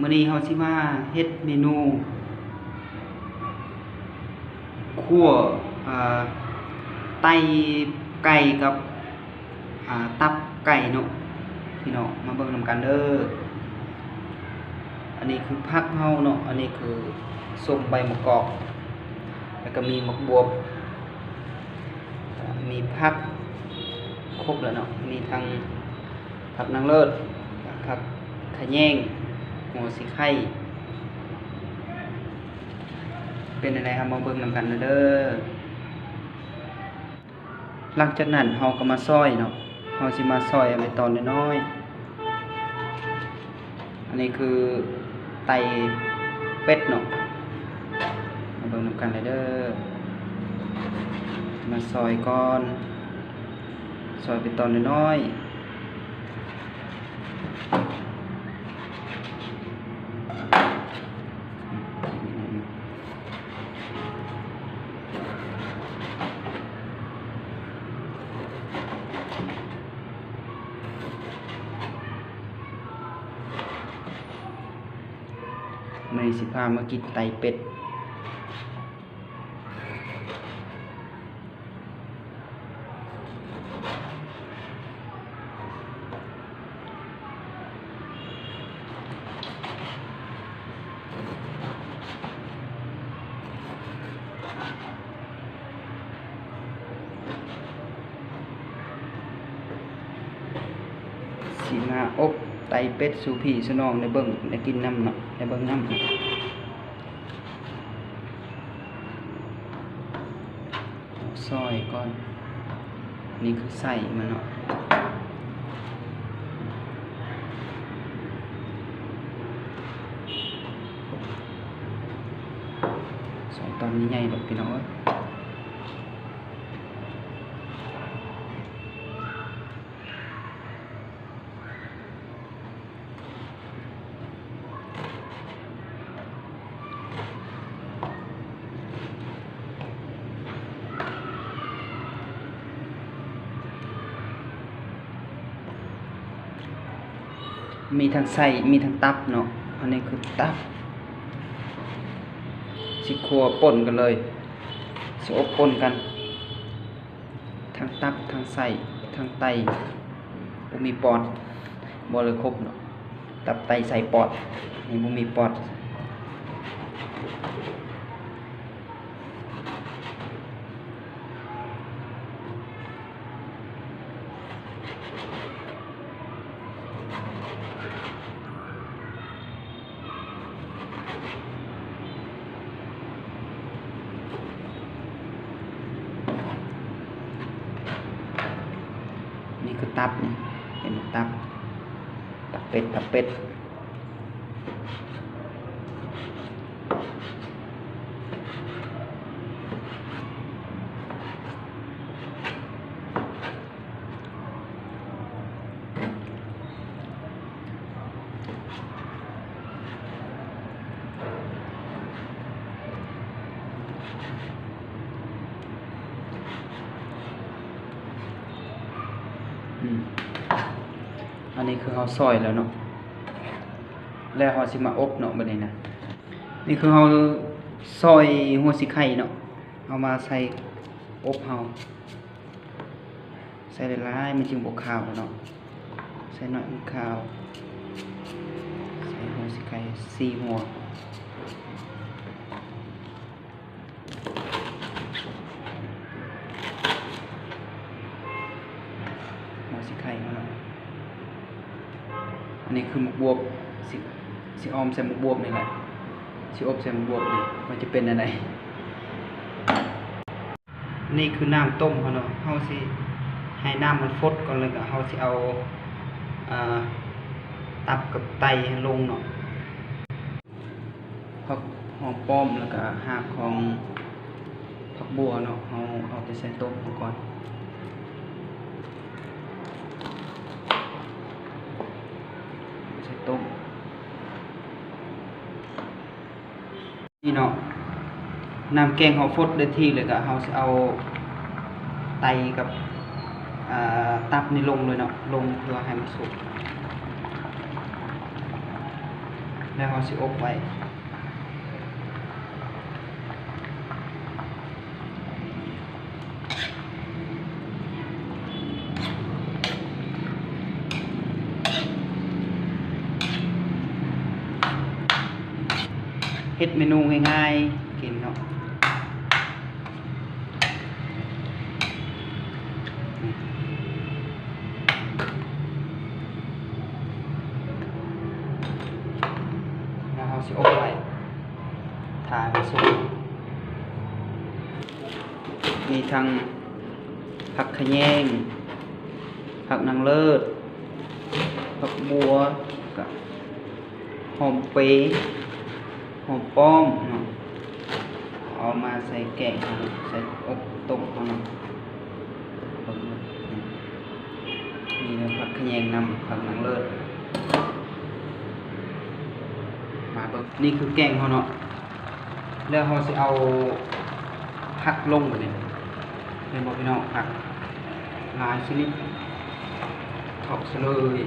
มื้อนี้เฮาสิมาเฮ็ดเมนูคั่วไตไก่กับตับไก่เนาะพี่น้องมาเบิ่งนำกันเด้ออันนี้คือผักเฮาเนาะอันนี้คือส้มใบมะกอก แล้วก็มีมะบวบ มีผักครบแล้วเนาะมีทั้งผักนางเลิศผัก ขะแยงหัวสีไข่เป็นอะไรครับมาเบิ่งนำกันเด้อหลังจากนั้นเฮาก็มาซอยเนาะเฮาสิมาซอยเอาไปตอนน้อยๆอันนี้คือไตเป็ดเนาะมาเบิ่งนำกันเลเด้อมาซอยก่อนซอยไปตอนน้อยๆามากินไตเป็ด สีมาอบไตเป็ดสู่พี่สนองในเบิ่งในกินน้ำเนาะในเบิ่งน้ำเนาะเอาซอยก่อน นี่คือใส่มันเนาะสองตอนนี้ใหญ่ดอกพี่น้อง มีทั้งไส้มีทั้งตับเนาะอันนี้คือตับสิครัวป่นกันเลยสิอบป่นกันทั้งตับทั้งไส้ทั้งไตบ่มีปอดบ่เลยครบเนาะตับไตใส่ปอดนี่บ่มีปอด នេះគឺតាប់នេះឯងតាប់តាពេតតាពេត นนี้คือเขาซอยแล้วเนาะแล้วเขาสิมาอบเนาะบัดนี้นะนี่คือเขาซอยหัวสิไข่เนาะเอามาใส่อบเฮาใส่หลายๆมันจึงบกขาวเนาะใส่หน่อยมันขาวใส่หัวสิไข่สี่หัวสิไข่เขาเนาะ อั นนี้คือหมกบวบสิสิออมใส่หมกบวบนี่แหละสิอบใส่หมกบวบนี่มันจะเป็นอะไรนี่คือน้ำต้มเขาเนาะเฮาสิให้น้ำมันฟดก่อนแล้วก็เฮาสิเอาอ่าตับกับไตลงเนาะผักหอมป้อมแล้วก็หากของผักบัวเนาะเฮาเอาไปใส่ต้มก่อน ใส่ต้มนี่เนาะ น้ำแกงเขาฟดได้ที่เลยก็เขาเอาไตกับตับนี่ลงเลยเนาะลงเพื่อให้มันสุกแล้วเราสิอบไว้เฮ็ดเมนูง่ายๆ กินเนาะแล้วเรา สิอบไว้ทาให้สุกมีทั้งผักขแยงผักนางเลิศผักบัวกับหอมเปรย์หอมป้อมเนาะเอามาใส่แกงใส่อบต้มเนาะเบิ่งเนาะนี่เนาะผักขแยงนำผักนางเลิศ เบิ่งนี่คือแกงเขาเนาะแล้วเขาจะเอาผักลงไปเนี่ยเห็นบอกพี่น้องผักหลายชนิดทอกเลย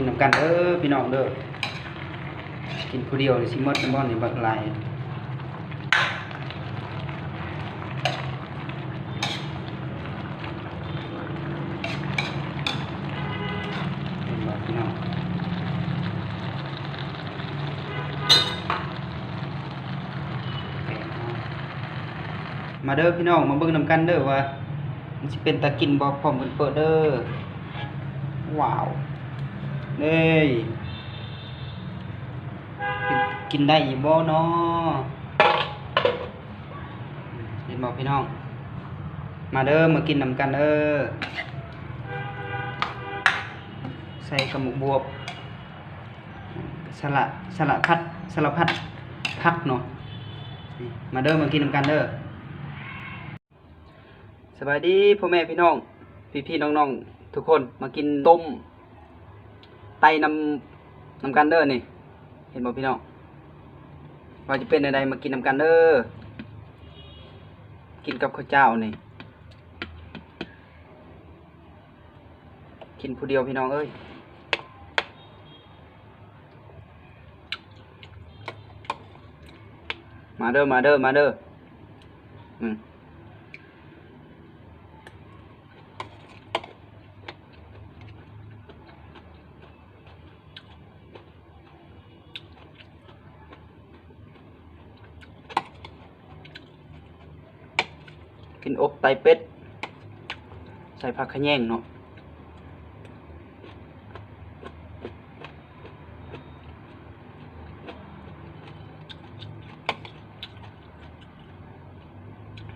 กินน้ำกันเด้อพี่น้องเด้อกินผู้เดียวนี่สิหมดน้ำบ่อนนี่บักหลายเห็นบ่นองแกงเอามาเด้อพี่น้องมาเบิ่งน้ำกันเด้อว่ามันสิเป็นตากินบ่พร้อมกันเปิดเด้อว้าว เอ้ยกินกินได้อีบ่เนาะเห็นบอกพี่น้อง มาเด้อมากินนำกันเด้อใส่กระหมูบวบสละสละพัดสละพัดพักเนาะมาเด้อมากินนำกันเด้อสบายดีพ่อแม่พี่น้อง พี่พี่น้องๆ ทุกคนมากินต้ม ไตนำนำกันเด้อนี่ เห็นบ่พี่น้องว่าจะเป็นอะไรมากินนำกันเด้อกินกับข้าวเจ้านี่ กินผู้เดียวพี่น้องเอ้ยมาเด้อมาเด้อมาเด้ออืม ไตเป็ด ใส่ผักขะแยงเนาะ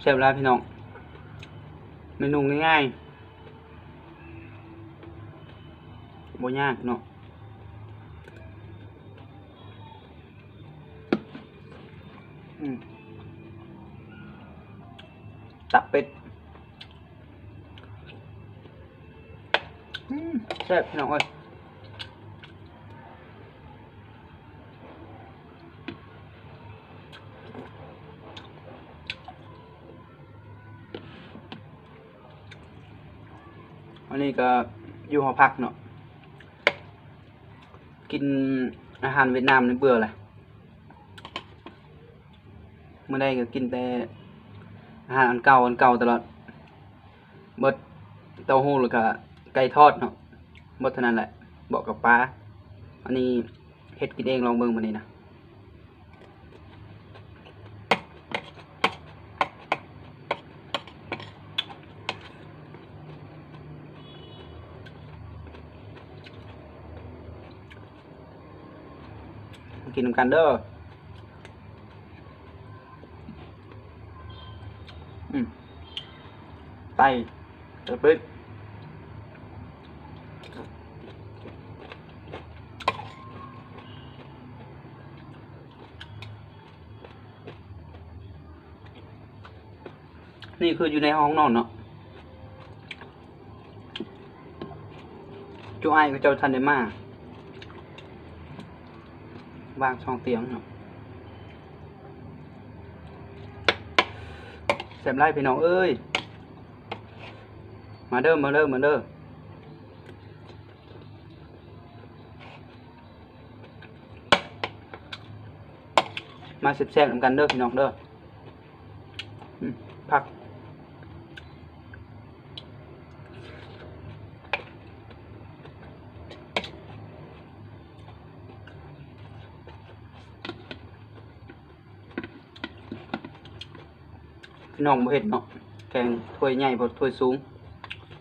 เสร็จแล้วพี่น้อง เมนูง่ายๆบ่ยากเนาะ ซ่บพี่น้องเอ้ยอันนี้ก็อยู่หอพักเนาะ กินอาหารเวียดนามนี่เบื่อเลยเมื่อใดก็กินแต่อาหารอันเก่าอันเก่าตลอด เบิดเต้าหู้หรือก็ไก่ทอดเนาะ บดเท่านั้นแหละบอกกับป้าอันนี้เฮ็ดกินเองลองเบิ่งมานี่นะกินนำกันเด้ออืมไตเดี๋ยวปึ๊ด นี่คืออยู่ในห้องนอนเนาะจูไอ้ก็เจ้าทันได้มาวางช่องเตียงเนาะแสบไล่พี่น้องเอ้ย มาเด้อมาเด้อมาเด้อมาแซ่บๆนกันเด้อพี่น้องเด้อมพัก พี่น้องบ่เฮ็ดเนาะแกงถ้วยใหญ่บ่ถ้วยสูง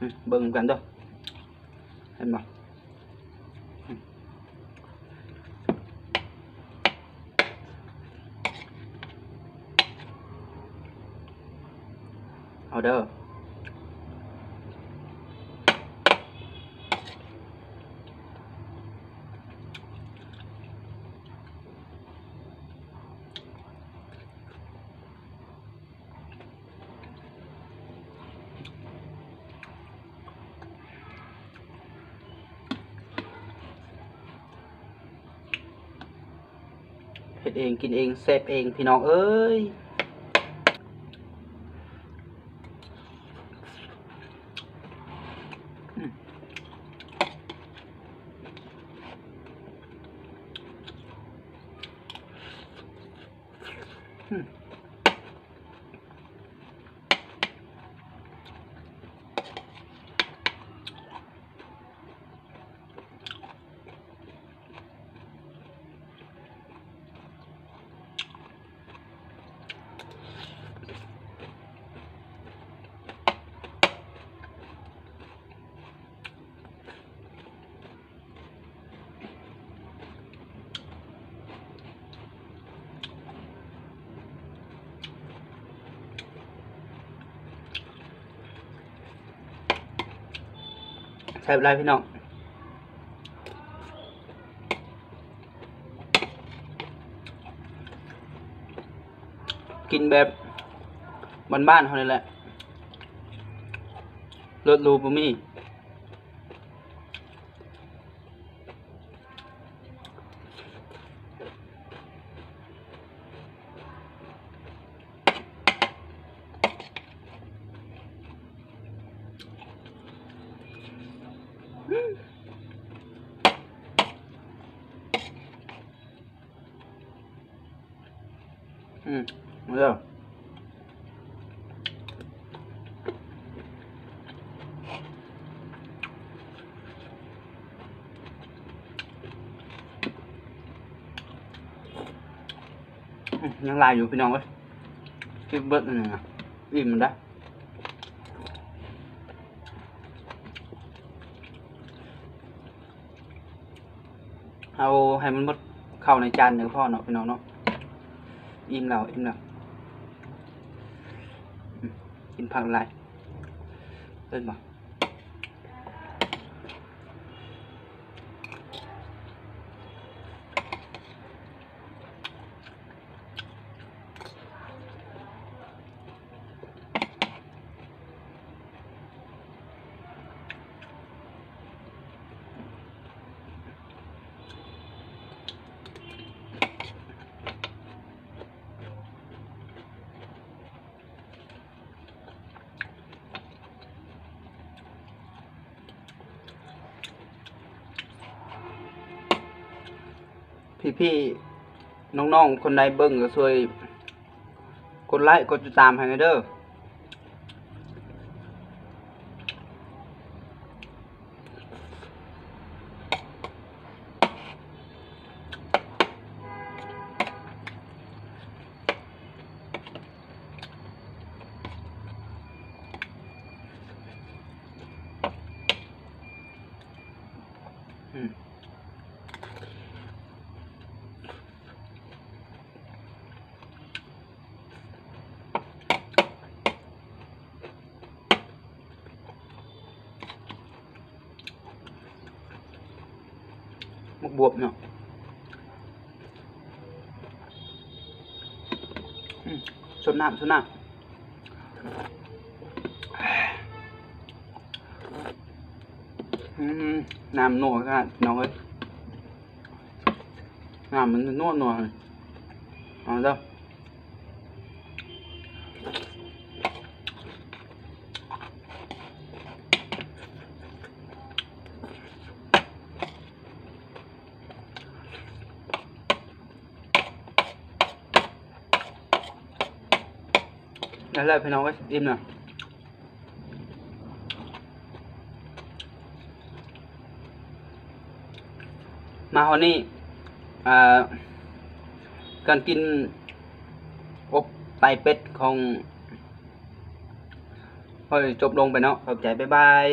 อืมเบิ่งกันเด้อเห็นบ่อืมเอาเด้อ เห็ดเองกินเองเซฟเองพี่น้องเอ้ยอืมอืม ใส่ไรพี่น้องกินแบบบ้านๆเขาเลยแหละรสรูบะมี่ อืมเด้ออืมยังลายอยู่พี่น้องเว้ยกินเบิดอันหนึ่งอะอิ่มมันได้เอาให้มันหมดเข้าในจานเนื้อพ่อเนาะพี่น้องเนาะ อิ่มแล้วอิ่มแล้วอืมกินผักอะไรเล่นบ่ พี่ๆน้องๆ คนใดเบิ่งก็ช่วย กดไลค์กดติดตามให้หน่อยเด้อ บวบเนาะสดน้ำสดน้ำน้ำนัวกันน้องเอ้ยน้ำมันนัวนัวเอาเด้อ ได้เลยพี่น้องเอ้ยอิ่มนะมาวันนี้อ่การกินอบไตเป็ดของพอจบลงไปเนาะขอบใจบ๊ายบาย